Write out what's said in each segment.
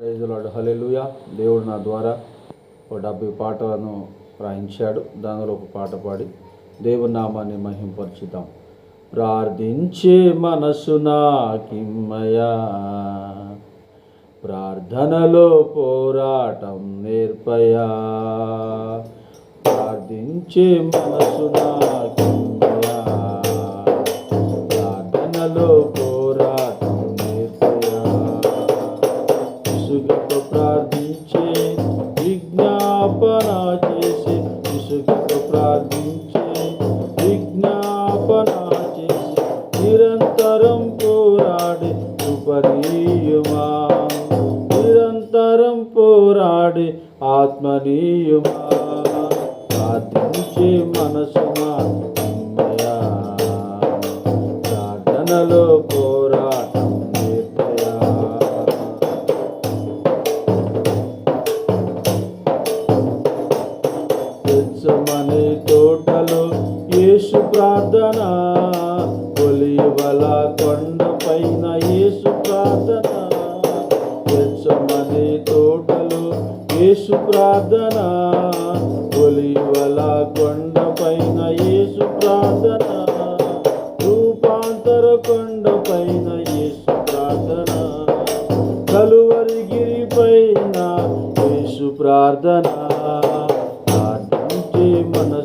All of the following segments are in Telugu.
ప్రైజులాడు హలెలుయ దేవుడు నా ద్వారా ఒక డెబ్బై పాటలను రాయించాడు. దానిలో ఒక పాట పాడి దేవుని నామాన్ని మహింపరచుదాం. ప్రార్థించే మనసు నాకిమ్మయా. ప్రార్థనలో పోరాటం నేర్పయా. ప్రార్థించే మనసు నాకి పోరాడి కృపనీయుమా నిరంతరం పోరాడి ఆత్మనీయుమా? ప్రార్థించే మనసుమా యేసు ప్రార్థన. తెచ్చమనే తోటలో యేసు ప్రార్థన. ఒలివల కొండ పైన యేసు ప్రార్థన. రూపాంతర కొండ పైన యేసు ప్రార్థన. కలువరి గిరి పైన యేసు ప్రార్థన. ప్రార్థించే మనసు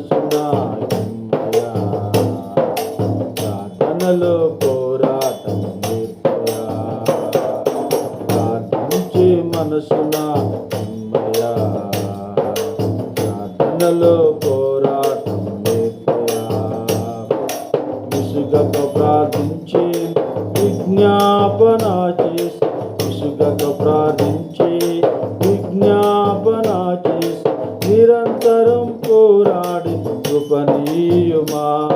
ప్రార్థించే మనసు ప్రార్థనలో పోరాటం నేర్పయా విసుగక ప్రార్థించే విజ్ఞాపన చేసి విసుగక ప్రార్థించి విజ్ఞాపన చేసి నిరంతరం పోరాడి కృపనీయుమా.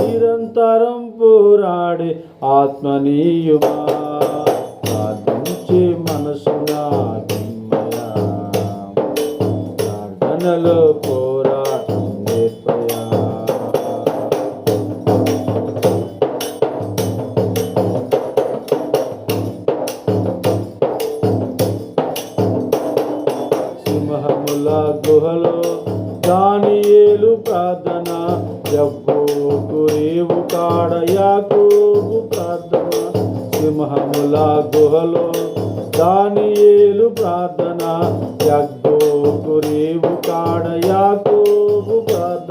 నిరంతరం పోరాడి ఆత్మనీయుమా. దానియేలు ప్రార్థన. యబ్బోకు రేవు కాడ యాకోబు ప్రార్థన. సింహముల గుహలో దానియేలు ప్రార్థన. జగ్గోకు రేవు కాడ యాకోబు ప్రార్థన.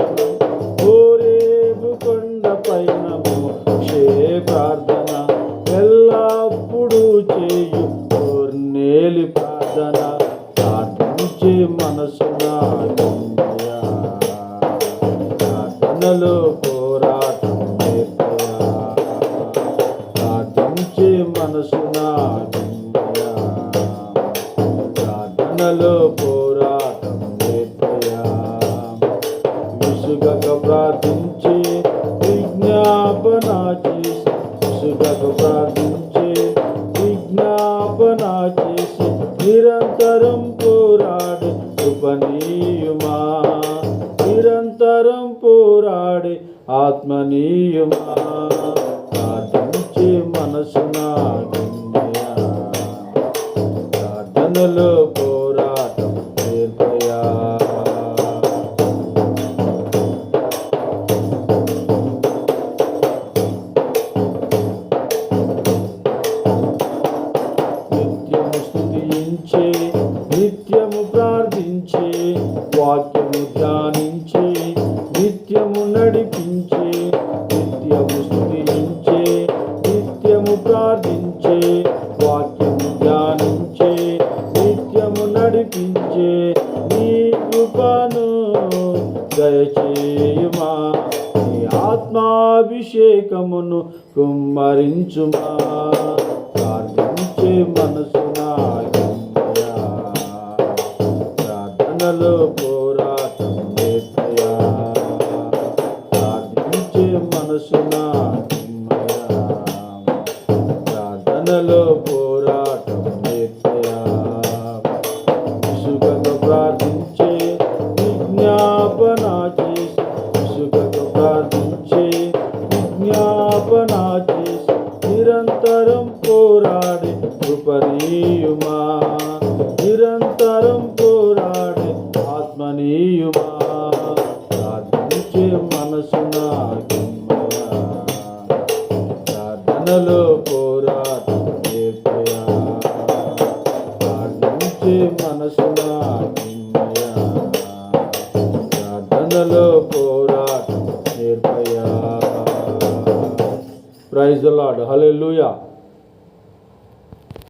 ప్రార్థనలో పోరాటం నేర్పయా విసుగక ప్రార్థించి విజ్ఞాపన చేసి విసుగక ప్రార్థించి విజ్ఞాపన చేసి నిరంతరం పోరాడి కృపనీయుమా. నిరంతరం పోరాడి ఆత్మనీయుమా. ప్రార్థించే మనసు నా ప్రార్థనలో పో నిత్యము నడిపించే నిత్యము స్థుతించే నిత్యము ప్రార్థించే వాక్యము ధ్యానించే నిత్యము నడిపించే నీ కృపను దయచేయుమా. నీ ఆత్మాభిషేకమును కుమ్మరించుమా. ప్రార్థించే మనసు వసునాథ్ ప్రార్థనలో పోరాటం చేతయా విసుగను ప్రార్థించే విజ్ఞాపన చేసి విసుగను ప్రార్థించే విజ్ఞాపన చేసి నిరంతరం పోరాడి కృపనీయుమా నిరంతరం పోరాడి ఆత్మనీయుమా. ప్రార్థించే మనసు నాకు బాధలు పోరాటం చేపయా నుంచి మనసున ప్రార్థనలో పోరాటం నేర్పయా ప్రైజ్ లాడ్ హలే లూయా